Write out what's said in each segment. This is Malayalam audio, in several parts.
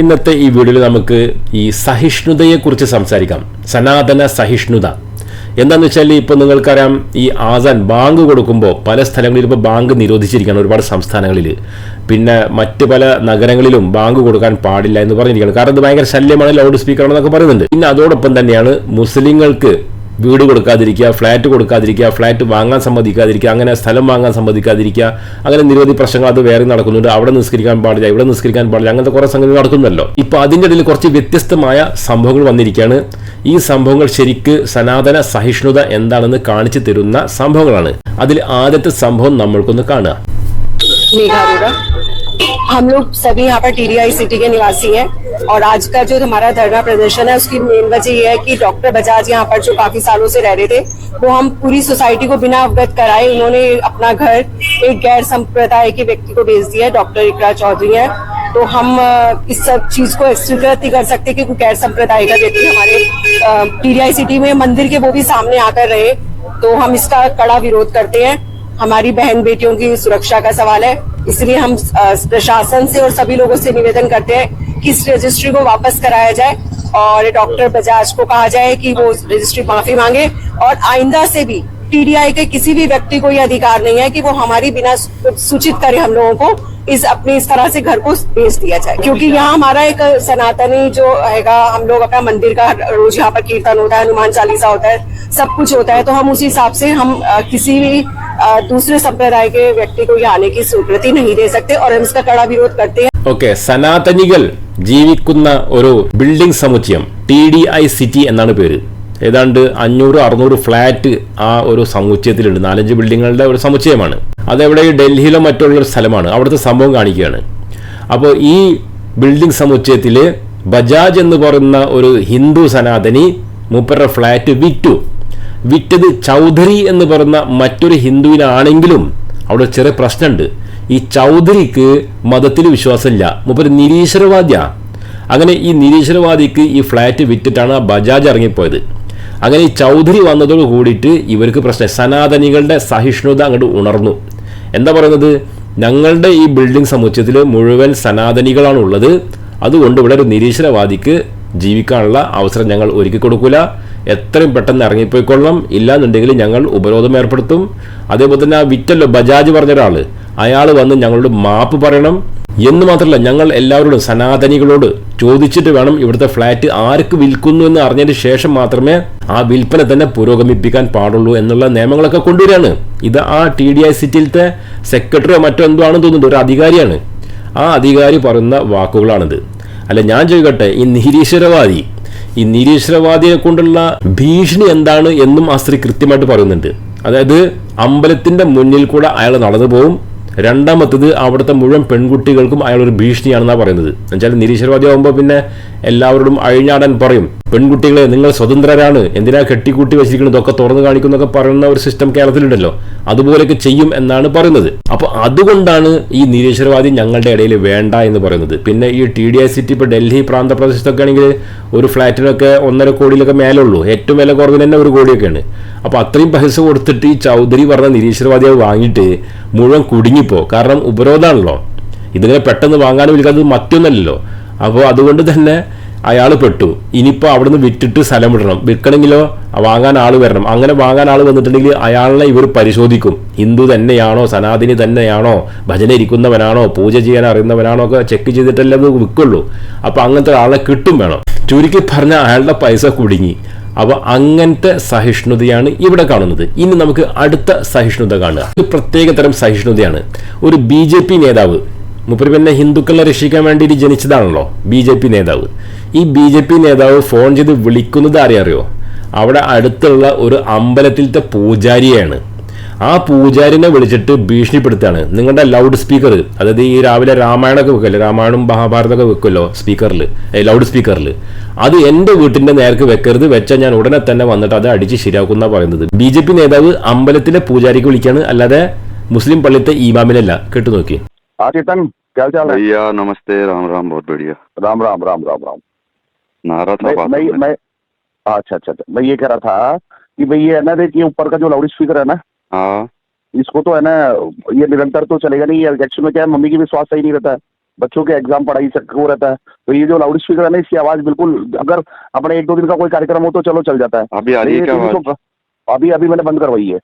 ഇന്നത്തെ ഈ വീഡിയോയിൽ നമുക്ക് ഈ സഹിഷ്ണുതയെക്കുറിച്ച് സംസാരിക്കാം. സനാതന സഹിഷ്ണുത. എന്താന്ന് വെച്ചാൽ ഇപ്പോൾ നിങ്ങൾക്കറിയാം ഈ ആസാൻ ബാങ്ക് കൊടുക്കുമ്പോൾ പല സ്ഥലങ്ങളിൽ ഇപ്പോൾ ബാങ്ക് നിരോധിച്ചിരിക്കുകയാണ് ഒരുപാട് സംസ്ഥാനങ്ങളിൽ പിന്നെ മറ്റ് പല നഗരങ്ങളിലും ബാങ്ക് കൊടുക്കാൻ പാടില്ല എന്ന് പറഞ്ഞിരിക്കുകയാണ്. കാരണം ഇത് ഭയങ്കര ശല്യമാണ് ലൗഡ് സ്പീക്കറാണെന്നൊക്കെ പറയുന്നുണ്ട്. പിന്നെ അതോടൊപ്പം തന്നെയാണ് മുസ്ലിങ്ങൾക്ക് വീട് കൊടുക്കാതിരിക്കുക ഫ്ലാറ്റ് കൊടുക്കാതിരിക്കുക ഫ്ലാറ്റ് വാങ്ങാൻ സമ്മതിക്കാതിരിക്കുക അങ്ങനെ സ്ഥലം വാങ്ങാൻ സമ്മതിക്കാതിരിക്കുക അങ്ങനെ നിരവധി പ്രശ്നങ്ങൾ അത് വേറെ നടക്കുന്നുണ്ട്. അവിടെ നിസ്കരിക്കാൻ പാടില്ല ഇവിടെ നിസ്കരിക്കാൻ പാടില്ല അങ്ങനത്തെ കുറേ സംഗതി നടക്കുന്നല്ലോ. ഇപ്പോൾ അതിന്റെ ഇടയിൽ കുറച്ച് വ്യത്യസ്തമായ സംഭവങ്ങൾ വന്നിരിക്കുകയാണ്. ഈ സംഭവങ്ങൾ ശരിക്ക് സനാതന സഹിഷ്ണുത എന്താണെന്ന് കാണിച്ചു തരുന്ന സംഭവങ്ങളാണ്. അതിൽ ആദ്യത്തെ സംഭവം നമ്മൾക്കൊന്ന് കാണുക. हम लोग सभी यहाँ पर टीडीआई सिटी के निवासी हैं और आज का जो हमारा धरना प्रदर्शन है, उसकी मेन वजह यह है कि डॉक्टर बजाज यहाँ पर जो काफ़ी सालों से रह रहे थे, वो हम पूरी सोसाइटी को बिना अवगत कराए उन्होंने अपना घर एक गैर संप्रदाय के व्यक्ति को भेज दिया है, डॉक्टर इकरा चौधरी है। तो हम इस सब चीज़ को स्वीकृत नहीं कर सकते कि गैर संप्रदाय का व्यक्ति हमारे टीडीआई सिटी में मंदिर के वो भी सामने आकर रहे। तो हम इसका कड़ा विरोध करते हैं। हमारी बहन बेटियों की सुरक्षा का सवाल है। इसलिए हम प्रशासन से और सभी लोगों से निवेदन करते हैं कि इस रजिस्ट्री को वापस कराया जाए और डॉक्टर बजाज को कहा जाए कि वो रजिस्ट्री माफ़ी मांगे और आइंदा से भी टीडीआई के किसी भी व्यक्ति को ये अधिकार नहीं है कि वो हमारी बिना सूचित करे हम लोगों को इस अपने इस तरह से घर को बेच दिया जाए। क्योंकि यहाँ हमारा एक सनातनी जो हैगा हम लोग अपना मंदिर का रोज यहाँ पर कीर्तन होता है हनुमान चालीसा होता है सब कुछ होता है तो हम उसी हिसाब से हम किसी भी दूसरे संप्रदाय के व्यक्ति को यहाँ आने की स्वीकृति नहीं दे सकते और हम इसका कड़ा विरोध करते हैं ഓക്കെ സനാതനികൾ ജീവിക്കുന്ന ഒരു ബിൽഡിംഗ് സമുച്ചയം ടി ഡി ഐ സിറ്റി എന്നാണ് പേര് ഏതാണ്ട് അഞ്ഞൂറ് അറുന്നൂറ് ഫ്ലാറ്റ് ആ ഒരു സമുച്ചയത്തിലുണ്ട് നാലഞ്ച് ബിൽഡിങ്ങുകളുടെ ഒരു സമുച്ചയമാണ് അതെവിടെ ഈ ഡൽഹിയിലോ മറ്റുള്ള ഒരു സ്ഥലമാണ് അവിടുത്തെ സംഭവം കാണിക്കുകയാണ് അപ്പോൾ ഈ ബിൽഡിംഗ് സമുച്ചയത്തിൽ ബജാജ് എന്ന് പറയുന്ന ഒരു ഹിന്ദു സനാതനി മൂപ്പരുടെ ഫ്ലാറ്റ് വിറ്റു വിറ്റത് ചൗധരി എന്ന് പറയുന്ന മറ്റൊരു ഹിന്ദുവിനാണെങ്കിലും അവിടെ ചെറിയ പ്രശ്നമുണ്ട്. ഈ ചൗധരിക്ക് മതത്തിൽ വിശ്വാസമില്ല. മൂപ്പര് നിരീശ്വരവാദിയാ. അങ്ങനെ ഈ നിരീശ്വരവാദിക്ക് ഈ ഫ്ലാറ്റ് വിറ്റിട്ടാണ് ആ ബജാജ് ഇറങ്ങിപ്പോയത്. അങ്ങനെ ഈ ചൗധരി വന്നതോട് കൂടിയിട്ട് ഇവർക്ക് പ്രശ്നം. സനാതനികളുടെ സഹിഷ്ണുത അങ്ങോട്ട് ഉണർന്നു. എന്താ പറയുന്നത്? ഞങ്ങളുടെ ഈ ബിൽഡിംഗ് സമുച്ചയത്തിൽ മുഴുവൻ സനാതനികളാണുള്ളത്. അതുകൊണ്ട് ഇവിടെ ഒരു നിരീശ്വരവാദിക്ക് ജീവിക്കാനുള്ള അവസരം ഞങ്ങൾ ഒരുക്കി കൊടുക്കൂല. എത്രയും പെട്ടെന്ന് ഇറങ്ങിപ്പോയിക്കൊള്ളാം ഇല്ലാന്നുണ്ടെങ്കിൽ ഞങ്ങൾ ഉപരോധം ഏർപ്പെടുത്തും. അതേപോലെ തന്നെ ആ വിറ്റല്ലോ ബജാജ് പറഞ്ഞ ഒരാൾ അയാൾ വന്ന് ഞങ്ങളോട് മാപ്പ് പറയണം. എന്ന് മാത്രമല്ല ഞങ്ങൾ എല്ലാവരോടും സനാതനികളോട് ചോദിച്ചിട്ട് വേണം ഇവിടുത്തെ ഫ്ലാറ്റ് ആർക്ക് വിൽക്കുന്നു എന്ന് അറിഞ്ഞതിന് ശേഷം മാത്രമേ ആ വിൽപ്പന തന്നെ പുരോഗമിപ്പിക്കാൻ പാടുള്ളൂ എന്നുള്ള നിയമങ്ങളൊക്കെ കൊണ്ടുവരികയാണ്. ഇത് ആ ടി ഡി ഐ സിറ്റിയിലത്തെ സെക്രട്ടറിയോ മറ്റോ എന്തോ ആണെന്ന് തോന്നുന്നുണ്ട് ഒരു അധികാരിയാണ്. ആ അധികാരി പറയുന്ന വാക്കുകളാണിത്. അല്ല ഞാൻ ചോദിക്കട്ടെ ഈ നിരീശ്വരവാദി ഈ നിരീശ്വരവാദിയെ കൊണ്ടുള്ള ഭീഷണി എന്താണ് എന്നും ആ സ്ത്രീ കൃത്യമായിട്ട് പറയുന്നുണ്ട്. അതായത് അമ്പലത്തിന്റെ മുന്നിൽ കൂടെ അയാൾ നടന്നു പോകും രണ്ടാമത്തത് അവിടുത്തെ മുഴുവൻ പെൺകുട്ടികൾക്കും അയാൾ ഒരു ഭീഷണിയാണെന്നാണ് പറയുന്നത്. എന്നുവെച്ചാൽ നിരീശ്വരവാദി ആകുമ്പോൾ പിന്നെ എല്ലാവരോടും അഴിഞ്ഞാടാൻ പറയും. പെൺകുട്ടികളെ നിങ്ങൾ സ്വതന്ത്രരാണ് എന്തിനാ കെട്ടിക്കൂട്ടി വെച്ചിരിക്കുന്നതൊക്കെ തുറന്നു കാണിക്കുന്നൊക്കെ പറയുന്ന ഒരു സിസ്റ്റം കേരളത്തിലുണ്ടല്ലോ. അതുപോലെയൊക്കെ ചെയ്യും എന്നാണ് പറയുന്നത്. അപ്പോൾ അതുകൊണ്ടാണ് ഈ നിരീശ്വരവാദി ഞങ്ങളുടെ ഇടയിൽ വേണ്ട എന്ന് പറയുന്നത്. പിന്നെ ഈ ടി ഡി ഐ സിറ്റി ഇപ്പോൾ ഡൽഹി പ്രാന്തപ്രദേശത്തൊക്കെ ആണെങ്കിൽ ഒരു ഫ്ലാറ്റിനൊക്കെ ഒന്നര കോടിയിലൊക്കെ മേലേ ഉള്ളൂ ഏറ്റവും വില കുറവ് തന്നെ ഒരു കോടിയൊക്കെയാണ്. അപ്പോൾ അത്രയും പൈസ കൊടുത്തിട്ട് ഈ ചൗധരി പറഞ്ഞ നിരീശ്വരവാദി അത് വാങ്ങിയിട്ട് മുഴുവൻ കുടുങ്ങിപ്പോ. കാരണം ഉപരോധമാണല്ലോ. ഇതിങ്ങനെ പെട്ടെന്ന് വാങ്ങാനും വിളിക്കാത്തത് മറ്റൊന്നല്ലല്ലോ. അപ്പോൾ അതുകൊണ്ട് തന്നെ അയാൾ പെട്ടു. ഇനിയിപ്പോൾ അവിടുന്ന് വിറ്റിട്ട് സ്ഥലം വിടണം. വിൽക്കണമെങ്കിലോ വാങ്ങാൻ ആൾ വരണം. അങ്ങനെ വാങ്ങാൻ ആൾ വന്നിട്ടുണ്ടെങ്കിൽ അയാളെ ഇവർ പരിശോധിക്കും. ഹിന്ദു തന്നെയാണോ? സനാതിനി തന്നെയാണോ? ഭജന ഇരിക്കുന്നവനാണോ? പൂജ ചെയ്യാൻ അറിയുന്നവനാണോ? ഒക്കെ ചെക്ക് ചെയ്തിട്ടല്ലേ അത് വിൽക്കുള്ളൂ. അപ്പോൾ അങ്ങനത്തെ ആളെ കിട്ടും വേണം. ചുരുക്കി പറഞ്ഞ അയാളുടെ പൈസ കുടുങ്ങി. അപ്പോൾ അങ്ങനത്തെ സഹിഷ്ണുതയാണ് ഇവിടെ കാണുന്നത്. ഇനി നമുക്ക് അടുത്ത സഹിഷ്ണുത കാണുക. ഇത് പ്രത്യേക തരം സഹിഷ്ണുതയാണ്. ഒരു ബി നേതാവ് മുപ്പര് പിന്നെ ഹിന്ദുക്കളെ രക്ഷിക്കാൻ വേണ്ടിയിട്ട് ജനിച്ചതാണല്ലോ ബി ജെ പി നേതാവ്. ഈ ബി ജെ പി നേതാവ് ഫോൺ ചെയ്ത് വിളിക്കുന്നത് ആരെയറിയോ? അവിടെ അടുത്തുള്ള ഒരു അമ്പലത്തിലത്തെ പൂജാരിയാണ്. ആ പൂജാരിനെ വിളിച്ചിട്ട് ഭീഷണിപ്പെടുത്തുകയാണ്. നിങ്ങളുടെ ലൗഡ് സ്പീക്കർ അതായത് ഈ രാവിലെ രാമായണമൊക്കെ വെക്കല്ലേ രാമായണവും മഹാഭാരതമൊക്കെ വെക്കുമല്ലോ സ്പീക്കറിൽ ലൗഡ് സ്പീക്കറിൽ അത് എന്റെ വീട്ടിന്റെ നേർക്ക് വെക്കരുത് വെച്ചാൽ ഞാൻ ഉടനെ തന്നെ വന്നിട്ട് അത് അടിച്ച് ശരിയാക്കുന്ന പറയുന്നത്. ബി ജെ പി നേതാവ് അമ്പലത്തിലെ പൂജാരിക്ക് വിളിക്കുകയാണ് അല്ലാതെ മുസ്ലിം പള്ളിത്തെ ഈമാമിനല്ല കേട്ടു നോക്കി क्या चाल है? भैया नमस्ते राम राम बहुत बढ़िया। राम राम राम राम राम। नारा था मैं मैं मैं अच्छा अच्छा अच्छा। मैं ये कह रहा था कि भाई ये है ना देखिए ऊपर का जो लाउड स्पीकर है ना हाँ। इसको तो है ना ये निरंतर तो चलेगा नहीं ये में क्या है मम्मी की भी स्वास्थ्य सही नहीं रहता है। बच्चों के एग्ज़ाम पढ़ाई से वो रहता है। तो ये जो लाउड स्पीकर है ना इसकी आवाज़ बिल्कुल अगर अपने एक दो दिन का कोई कार्यक्रम हो तो चलो चल जाता है। अभी आ रही है क्या तो- अभी अभी मैंने बंद करवाई है।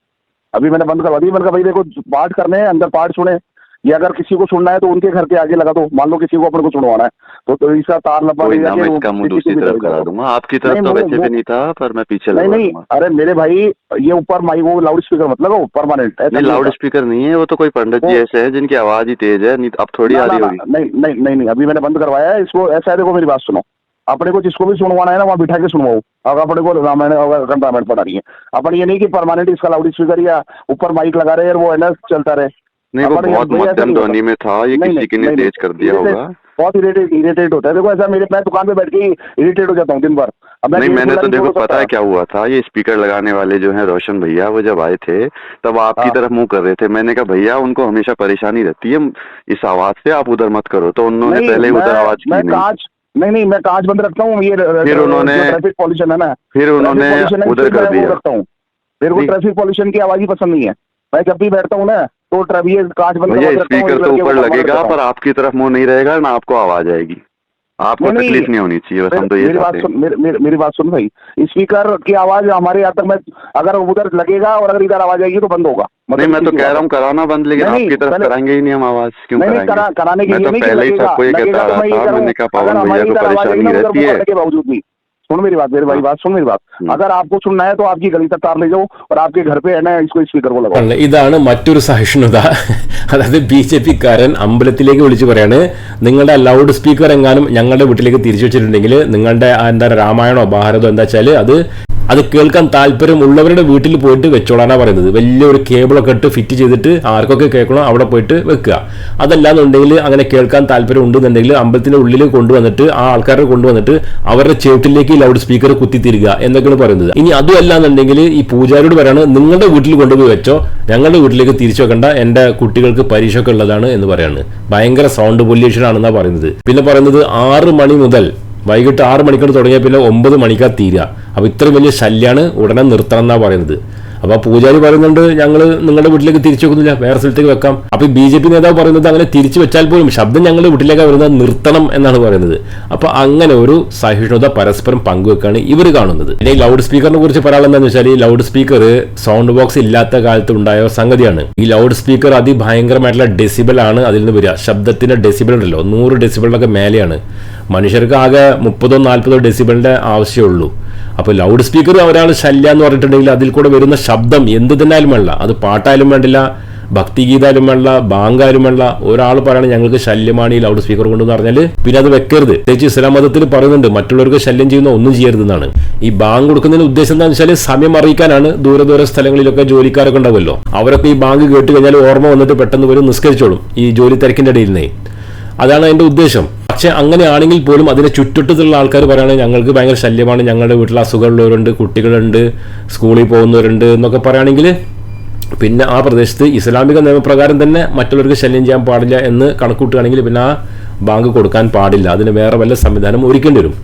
अभी मैंने बंद करवा दी मैंने कहा भाई देखो पाठ करने हैं अंदर पाठ सुने। या अगर किसी को सुनना है तो उनके घर के आगे लगा दो। मान लो किसी को अपने को सुनवाना है। तो, तो इसका तार लपा कोई ना मैं इसका मुँह दूसरी तरफ़ करा दूँगा। आपकी तरफ़ तो वैसे भी नहीं था पर मैं पीछे नहीं नहीं अरे मेरे भाई ये ऊपर माइक वो लाउड स्पीकर मत लगाओ परमानेंट नहीं लाउड स्पीकर नहीं है वो तो कोई पंडित जी ऐसे हैं जिनकी आवाज़ ही तेज है अब थोड़ी आ रही होगी। नहीं नहीं नहीं नहीं अभी मैंने बंद करवाया है इसको ऐसा है देखो मेरी बात सुनो। अपने को जिसको भी सुनवाना है ना वहाँ बिठा के सुनवाओ। अगर अपने को रामायण अगर रामायण पढ़ा रही है। अपन ये नहीं कि परमानेंट इसका लाउड स्पीकर या ऊपर माइक लगा रहे हैं वो है ना चलता रहे। नहीं वो बहुत मध्यम ध्वनि में था ये किसी की ने तेज कर दिया होगा। बहुत इरिटेट इरिटेट होता है। देखो ऐसा मेरे मैं दुकान पे बैठ के इरिटेट हो जाता हूँ दिन भर। अब नहीं मैंने तो देखो पता है क्या हुआ था? ये स्पीकर लगाने वाले जो हैं रोशन भैया वो जब आए थे तब आपकी हाँ। तरफ़ मुँह कर रहे थे। मैंने कहा भैया उनको हमेशा परेशानी रहती है। इस आवाज़ से आप उधर मत करो। तो उन्होंने नहीं, पहले ही उधर मैं- आवाज़ की नहीं। नहीं नहीं मैं कांच बंद रखता हूँ। ये फिर उन्होंने- ट्रैफ़िक पॉल्यूशन है ना। फिर उन्होंने उधर कर दिया। रखता हूँ। मेरे को ट्रैफ़िक पॉल्यूशन की आवाज़ ही पसंद नहीं है। मैं जब भी बैठता हूँ ना तो ये कांच बंद भैया स्पीकर तो ऊपर लगेगा पर आपकी तरफ़ मुँह नहीं रहेगा ना आपको आवाज़ आएगी। आपको नहीं। तकलीफ़ नहीं होनी चाहिए बस हम तो ये मेरी बात सुन मेरी, मेरी, मेरी बात सुन भाई। स्पीकर की आवाज़ हमारे यहाँ तक मैं अगर उधर लगेगा और अगर इधर आवाज़ आएगी तो बंद होगा। नहीं मैं तो कह रहा हूँ। कराना बंद लेकिन आपकी तरफ़ कराएँगे ही नहीं हम आवाज़ क्यों नहीं कराएँगे? कराने के मैं लिए तो नहीं पहले ही सबको ये कहता तो मैं रहा था मैंने कहा पवन भैया को आएगी परेशानी रहती है। करने के बावजूद भी सुन मेरी बात मेरी भाई बात सुन मेरी बात हम्म। अगर आपको सुनना है तो आपकी गली तक कार ले जाओ और आपके घर पे है ना इसको स्पीकर को लगाओ ആണ്. ഇതാണ് മറ്റൊരു സഹിഷ്ണുത അതായത് ബി ജെ പിക്കാരൻ അമ്പലത്തിലേക്ക് വിളിച്ചു പറയാണ് നിങ്ങളുടെ ലൗഡ് സ്പീക്കർ എങ്ങാനും ഞങ്ങളുടെ വീട്ടിലേക്ക് തിരിച്ചു വെച്ചിട്ടുണ്ടെങ്കിൽ നിങ്ങളുടെ ആ എന്താ രാമായണോ ഭാരതമോ എന്താ വെച്ചാൽ അത് അത് കേൾക്കാൻ താല്പര്യമുള്ളവരുടെ വീട്ടിൽ പോയിട്ട് വെച്ചോളാനാണ് പറയുന്നത്. വലിയൊരു കേബിളൊക്കെ ഇട്ട് ഫിറ്റ് ചെയ്തിട്ട് ആർക്കൊക്കെ കേൾക്കണോ അവിടെ പോയിട്ട് വെക്കുക. അതല്ലാന്നുണ്ടെങ്കിൽ അങ്ങനെ കേൾക്കാൻ താല്പര്യം ഉണ്ടെന്നുണ്ടെങ്കിൽ അമ്പലത്തിന്റെ ഉള്ളിൽ കൊണ്ടുവന്നിട്ട് ആ ആൾക്കാരെ കൊണ്ടുവന്നിട്ട് അവരുടെ ചേട്ടിലേക്ക് ലൗഡ് സ്പീക്കർ കുത്തിത്തിരിക എന്നൊക്കെയാണ് പറയുന്നത്. ഇനി അതുമല്ലാന്നുണ്ടെങ്കിൽ ഈ പൂജാരിയോട് പറയാണ് നിങ്ങളുടെ വീട്ടിൽ കൊണ്ടുപോയി വെച്ചോ. ഞങ്ങളുടെ വീട്ടിലേക്ക് തിരിച്ചു വെക്കണ്ട. എന്റെ കുട്ടികൾക്ക് പരീക്ഷ ഒക്കെ ഉള്ളതാണ് എന്ന് പറയാണ്. ഭയങ്കര സൗണ്ട് പൊല്യൂഷൻ ആണെന്നാണ് പറയുന്നത്. പിന്നെ പറയുന്നത് ആറ് മണി മുതൽ വൈകിട്ട് ആറ് മണിക്കൂർ തുടങ്ങിയ പിന്നെ ഒമ്പത് മണിക്കാണ് തീരുക അപ്പോൾ ഇത്രയും വലിയ ശല്യമാണ് ഉടനെ നിർത്തണം എന്നാണ് പറയുന്നത്. അപ്പൊ പൂജാരി പറയുന്നുണ്ട് ഞങ്ങൾ നിങ്ങളുടെ വീട്ടിലേക്ക് തിരിച്ചു വെക്കുന്നില്ല വേറെ സ്ഥലത്തേക്ക് വെക്കാം. അപ്പൊ ബി ജെ പി നേതാവ് പറയുന്നത് അങ്ങനെ തിരിച്ചു വെച്ചാൽ പോലും ശബ്ദം ഞങ്ങളുടെ വീട്ടിലേക്ക് വരുന്നത് നിർത്തണം എന്നാണ് പറയുന്നത്. അപ്പൊ അങ്ങനെ ഒരു സഹിഷ്ണുത പരസ്പരം പങ്കുവെക്കാണ് ഇവർ കാണുന്നത്. പിന്നെ ലൗഡ് സ്പീക്കറിനെ കുറിച്ച് പറയാനുള്ളതെന്ന് വെച്ചാൽ ഈ ലൗഡ് സ്പീക്കർ സൗണ്ട് ബോക്സ് ഇല്ലാത്ത കാലത്ത് ഉണ്ടായ സംഗതിയാണ്. ഈ ലൗഡ് സ്പീക്കർ അതിഭയങ്കരമായിട്ടുള്ള ഡെസിബിൾ ആണ് അതിൽ നിന്ന് വരിക. ശബ്ദത്തിന്റെ ഡെസിബിൾ ഉണ്ടല്ലോ നൂറ് ഡെസിബിളിനൊക്കെ മേലെയാണ്. മനുഷ്യർക്ക് ആകെ മുപ്പതോ നാൽപ്പതോ ഡെസിബിളിന്റെ ആവശ്യമുള്ളൂ അപ്പോൾ ലൗഡ് സ്പീക്കർ ഒരാൾ ശല്യ എന്ന് പറഞ്ഞിട്ടുണ്ടെങ്കിൽ അതിൽ കൂടെ വരുന്ന ശബ്ദം എന്ത് തന്നാലും വേണ്ട. അത് പാട്ടായാലും വേണ്ടില്ല ഭക്തിഗീതാലും വേണ്ട ബാങ്കാലും വേണ്ട. ഒരാൾ പറയണം ഞങ്ങൾക്ക് ശല്യമാണ് ഈ ലൗഡ് സ്പീക്കർ കൊണ്ടെന്ന് പറഞ്ഞാൽ പിന്നെ അത് വെക്കരുത്. പ്രത്യേകിച്ച് ഇസ്ലാം മതത്തിൽ പറയുന്നുണ്ട് മറ്റുള്ളവർക്ക് ശല്യം ചെയ്യുന്ന ഒന്നും ചെയ്യരുതെന്നാണ്. ഈ ബാങ്ക് കൊടുക്കുന്നതിന് ഉദ്ദേശം എന്താണെന്ന് വെച്ചാൽ സമയം അറിയിക്കാനാണ്. ദൂരെ ദൂരെ സ്ഥലങ്ങളിലൊക്കെ ജോലിക്കാരൊക്കെ ഉണ്ടാവുമല്ലോ. അവരൊക്കെ ഈ ബാങ്ക് കേട്ട് കഴിഞ്ഞാൽ ഓർമ്മ വന്നിട്ട് പെട്ടെന്ന് വരും നിസ്കരിച്ചോളും ഈ ജോലി തിരക്കിന്റെ ഇടയിൽ നിന്നേ അതാണ് അതിന്റെ ഉദ്ദേശം. പക്ഷെ അങ്ങനെയാണെങ്കിൽ പോലും അതിനെ ചുറ്റുവട്ടത്തുള്ള ആൾക്കാർ പറയുകയാണെങ്കിൽ ഞങ്ങൾക്ക് ഭയങ്കര ശല്യമാണ്. ഞങ്ങളുടെ വീട്ടിൽ അസുഖമുള്ളവരുണ്ട് കുട്ടികളുണ്ട് സ്കൂളിൽ പോകുന്നവരുണ്ട് എന്നൊക്കെ പറയുകയാണെങ്കിൽ പിന്നെ ആ പ്രദേശത്ത് ഇസ്ലാമിക നിയമപ്രകാരം തന്നെ മറ്റുള്ളവർക്ക് ശല്യം ചെയ്യാൻ പാടില്ല എന്ന് കണക്കൂട്ടുകയാണെങ്കിൽ പിന്നെ ആ ബാങ്ക് കൊടുക്കാൻ പാടില്ല. അതിന് വേറെ വല്ല സംവിധാനം ഒരുക്കേണ്ടി വരും.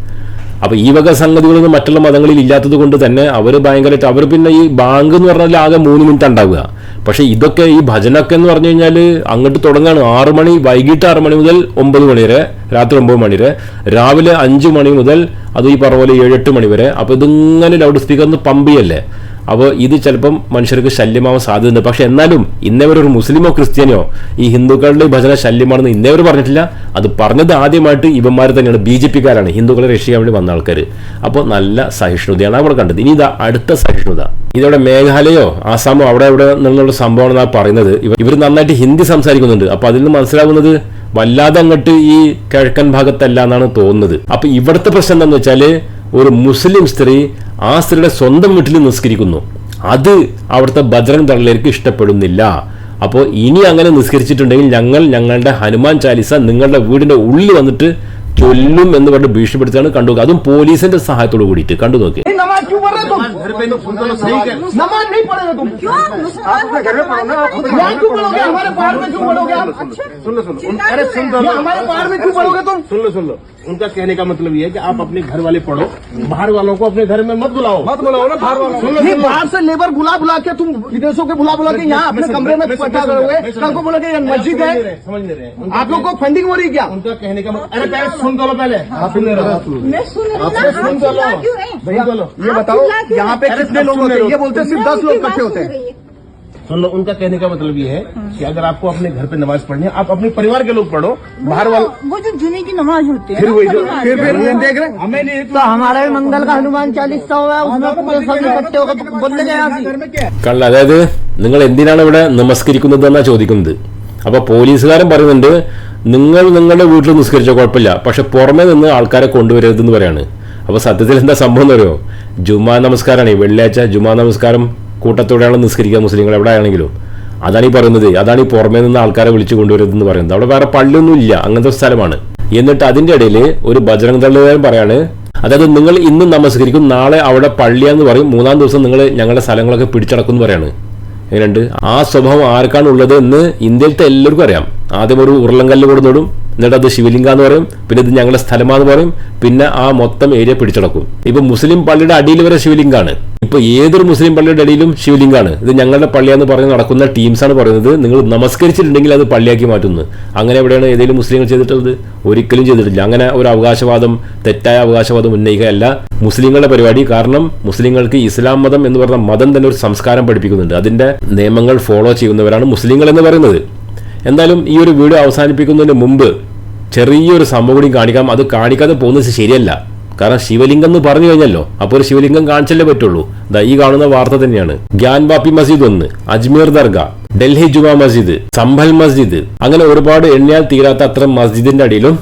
അപ്പൊ ഈ വക സംഗതികളൊന്നും മറ്റുള്ള മതങ്ങളിൽ ഇല്ലാത്തത് കൊണ്ട് തന്നെ അവർ ഭയങ്കരമായിട്ട് അവർ പിന്നെ ഈ ബാങ്ക് എന്ന് പറഞ്ഞാൽ ആകെ മൂന്ന് മിനിറ്റ് ഉണ്ടാവുക. പക്ഷേ ഇതൊക്കെ ഈ ഭജനൊക്കെ എന്ന് പറഞ്ഞു കഴിഞ്ഞാൽ അങ്ങോട്ട് തുടങ്ങാണ്. ആറ് മണി വൈകിട്ട് ആറ് മണി മുതൽ ഒമ്പത് മണി വരെ രാത്രി ഒമ്പത് മണി വരെ രാവിലെ അഞ്ച് മണി മുതൽ അത് ഈ പറഞ്ഞ പോലെ ഏഴെട്ട് മണി വരെ. അപ്പോൾ ഇതിങ്ങനെ ലൗഡ് സ്പീക്കർ ഒന്ന് ചെയ്യല്ലേ? അപ്പോൾ ഇത് ചിലപ്പം മനുഷ്യർക്ക് ശല്യമാവാൻ സാധ്യതയുണ്ട്. പക്ഷേ എന്നാലും ഇന്നേവരെ ഒരു മുസ്ലിമോ ക്രിസ്ത്യാനിയോ ഈ ഹിന്ദുക്കളുടെ ഭജന ശല്യമാണെന്ന് ഇന്നേവർ പറഞ്ഞിട്ടില്ല. അത് പറഞ്ഞത് ആദ്യമായിട്ട് ഇവന്മാർ തന്നെയാണ്. ബി ജെ പിക്കാരാണ്. ഹിന്ദുക്കളെ രക്ഷിക്കാൻ വേണ്ടി വന്ന ആൾക്കാർ അപ്പോൾ നല്ല സഹിഷ്ണുതയാണ് അവിടെ കണ്ടത്. ഇനി ഇതാ അടുത്ത സഹിഷ്ണുത. ഇതവിടെ മേഘാലയോ ആസാമോ അവിടെ ഇവിടെ നിന്നുള്ള സംഭവമാണ് പറയുന്നത്. ഇവർ നന്നായിട്ട് ഹിന്ദി സംസാരിക്കുന്നുണ്ട്. അപ്പോൾ അതിൽ നിന്ന് മനസ്സിലാകുന്നത് വല്ലാതെ അങ്ങോട്ട് ഈ കിഴക്കൻ ഭാഗത്തല്ല എന്നാണ് തോന്നുന്നത്. അപ്പോൾ ഇവിടുത്തെ പ്രശ്നം എന്താണെന്ന് വെച്ചാൽ ഒരു മുസ്ലിം സ്ത്രീ ആ സ്ത്രീയുടെ സ്വന്തം വീട്ടിൽ നിസ്കരിക്കുന്നു. അത് അവിടുത്തെ ബജ്രംഗ് ദളിലേക്ക് ഇഷ്ടപ്പെടുന്നില്ല. അപ്പോൾ ഇനി അങ്ങനെ നിസ്കരിച്ചിട്ടുണ്ടെങ്കിൽ ഞങ്ങൾ ഞങ്ങളുടെ ഹനുമാൻ ചാലിസ നിങ്ങളുടെ വീടിന്റെ ഉള്ളിൽ വന്നിട്ട് ചൊല്ലും എന്ന് പറഞ്ഞ് ഭീഷണിപ്പെടുത്തിയാണ് കണ്ടു. അതും പോലീസിന്റെ സഹായത്തോട് കൂടിയിട്ട്. കണ്ടു നോക്കി. नहीं, उनका कहने का मतलब ये है कि आप अपने घर वाले पढ़ो बाहर वालों को अपने घर में मत बुलाओ। मत बुलाओ ना बाहर वालों को। बाहर से लेबर बुला बुला के तुम विदेशों के बुला बुला के यहाँ अपने कमरे में पटा करोगे कल को बोलोगे मस्जिद है। समझ नहीं रहे। आप लोग को फंडिंग हो रही क्या? उनका कहने का मतलब- अरे पहले सुन तो दो पहले। हाँ। आप सुन सुन दो तो ये बताओ यहाँ पे कितने लोग होते हैं? ये बोलते सिर्फ़ दस लोग इकट्ठे होते हैं। सुन लो उनका कहने का मतलब ये है कि अगर आपको अपने घर पे नमाज पढ़नी है आप अपने परिवार के लोग पढ़ो बाहर वाले वो जो जुमे की नमाज होती है फिर ना, वही जो परिवार फिर की। फिर ये देख रहे हैं हमें नहीं तो हमारा भी मंगल का हनुमान चालीसा हुआ है उसमें पूरे सब इकट्ठे होकर बोलने गए यहाँ से കള്ള അതായത് നിങ്ങൾ എന്തിനാണ് ഇവിടെ നമസ്കരിക്കുന്നത് എന്നാ ചോദിക്കുന്നത് അപ്പൊ പോലീസുകാരൻ പറയുന്നുണ്ട് നിങ്ങൾ നിങ്ങളുടെ വീട്ടിൽ നിസ്കരിച്ചോ കുഴപ്പമില്ല പക്ഷെ പുറമെ നിന്ന് ആൾക്കാരെ കൊണ്ടുവരരുതെന്ന് പറയാണ് അപ്പൊ സത്യത്തിൽ എന്താ സംഭവം എന്ന് അറിയോ ജുമാ നമസ്കാരമാണ് ഈ വെള്ളിയാഴ്ച ജുമാ നമസ്കാരം കൂട്ടത്തോടെയാണ് നിസ്കരിക്കുക മുസ്ലിങ്ങൾ എവിടെ ആണെങ്കിലും അതാണ് ഈ പറയുന്നത്. അതാണ് ഈ പുറമേ നിന്ന് ആൾക്കാരെ വിളിച്ചു കൊണ്ടുവരുന്നതെന്ന് പറയുന്നത്. അവിടെ വേറെ പള്ളിയൊന്നും ഇല്ല അങ്ങനത്തെ സ്ഥലമാണ്. എന്നിട്ട് അതിന്റെ ഇടയിൽ ഒരു ബജറംഗ് ദളുകാരൻ പറയാണ്. അതായത് നിങ്ങൾ ഇന്ന് നമസ്കരിക്കും നാളെ അവിടെ പള്ളിയാന്ന് പറയും മൂന്നാം ദിവസം നിങ്ങൾ ഞങ്ങളുടെ സ്ഥലങ്ങളൊക്കെ പിടിച്ചടക്കും എന്ന് പറയാണ്. എങ്ങനെയുണ്ട്? ആ സ്വഭാവം ആർക്കാണ് ഉള്ളത് എന്ന് ഇന്ത്യയിലത്തെ എല്ലാവർക്കും അറിയാം. ആദ്യം ഒരു ഉരുളങ്കല്ല് കൊടുത്തോടും എന്നിട്ട് അത് ശിവലിംഗ എന്ന് പറയും പിന്നെ ഇത് ഞങ്ങളുടെ സ്ഥലമാന്ന് പറയും പിന്നെ ആ മൊത്തം ഏരിയ പിടിച്ചടക്കും. ഇപ്പൊ മുസ്ലിം പള്ളിയുടെ അടിയിൽ വരെ ശിവലിംഗാണ്. ഇപ്പൊ ഏതൊരു മുസ്ലിം പള്ളിയുടെ ഇടയിലും ശിവലിംഗാണ്. ഇത് ഞങ്ങളുടെ പള്ളിയാന്ന് പറഞ്ഞ് നടക്കുന്ന ടീംസാണ് പറയുന്നത്. നിങ്ങൾ നമസ്കരിച്ചിട്ടുണ്ടെങ്കിൽ അത് പള്ളിയാക്കി മാറ്റുന്നു. അങ്ങനെ എവിടെയാണ് ഏതെങ്കിലും മുസ്ലിങ്ങൾ ചെയ്തിട്ടുള്ളത്? ഒരിക്കലും ചെയ്തിട്ടില്ല. അങ്ങനെ ഒരു അവകാശവാദം തെറ്റായ അവകാശവാദം ഉന്നയിക്കുകയല്ല മുസ്ലിങ്ങളുടെ പരിപാടി. കാരണം മുസ്ലിങ്ങൾക്ക് ഇസ്ലാം മതം എന്ന് പറഞ്ഞ മതം തന്നെ ഒരു സംസ്കാരം പഠിപ്പിക്കുന്നുണ്ട്. അതിന്റെ നിയമങ്ങൾ ഫോളോ ചെയ്യുന്നവരാണ് മുസ്ലിങ്ങൾ എന്ന് പറയുന്നത്. എന്തായാലും ഈ ഒരു വീഡിയോ അവസാനിപ്പിക്കുന്നതിന് മുമ്പ് ചെറിയൊരു സംഭവം കൂടി കാണിക്കാം. അത് കാണിക്കാതെ പോകുന്നത് ശരിയല്ല. കാരണം ശിവലിംഗം എന്ന് പറഞ്ഞു കഴിഞ്ഞല്ലോ. അപ്പോൾ ഒരു ശിവലിംഗം കാണിച്ചല്ലേ പറ്റുള്ളൂ. ദാ ഈ കാണുന്ന വാർത്ത തന്നെയാണ്. ഗ്യാൻ ബാപ്പി മസ്ജിദ് ഒന്ന് അജ്മീർ ദർഗ ഡൽഹി ജുമാ മസ്ജിദ് സംഭൽ മസ്ജിദ്. അങ്ങനെ ഒരുപാട് എണ്ണിയാൽ തീരാത്ത അത്ര മസ്ജിദിന്റെ അടിയിലും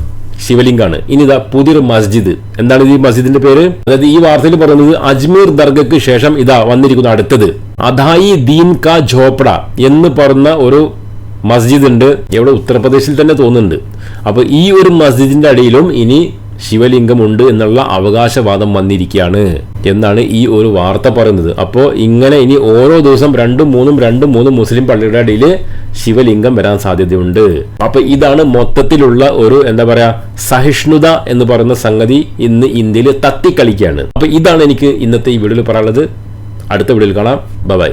ശിവലിംഗാണ്. ഇനി ഇതാ പുതിയൊരു മസ്ജിദ്. എന്താണ് ഈ മസ്ജിദിന്റെ പേര്? അതായത് ഈ വാർത്തയിൽ പറയുന്നത് അജ്മീർ ദർഗയ്ക്ക് ശേഷം ഇതാ വന്നിരിക്കുന്ന അടുത്തത്. അധായി ദീൻ കാ ജോപ്ഡ എന്ന് പറഞ്ഞ ഒരു മസ്ജിദ് ഉണ്ട്. എവിടെ? ഉത്തർപ്രദേശിൽ തന്നെ തോന്നുന്നുണ്ട്. അപ്പൊ ഈ ഒരു മസ്ജിദിന്റെ അടിയിലും ഇനി ശിവലിംഗമുണ്ട് എന്നുള്ള അവകാശവാദം വന്നിരിക്കുകയാണ് എന്നാണ് ഈ ഒരു വാർത്ത പറയുന്നത്. അപ്പോൾ ഇങ്ങനെ ഇനി ഓരോ ദിവസം രണ്ടും മൂന്നും രണ്ടും മൂന്നും മുസ്ലിം പള്ളിയുടെ അടിയിൽ ശിവലിംഗം വരാൻ സാധ്യതയുണ്ട്. അപ്പൊ ഇതാണ് മൊത്തത്തിലുള്ള ഒരു എന്താ പറയാ സഹിഷ്ണുത എന്ന് പറയുന്ന സംഗതി ഇന്ന് ഇന്ത്യയിൽ തത്തിക്കളിക്കുകയാണ് അപ്പൊ ഇതാണ് എനിക്ക് ഇന്നത്തെ ഈ വീഡിയോയിൽ പറയാനുള്ളത്. അടുത്ത വീഡിയോയിൽ കാണാം. ബൈ.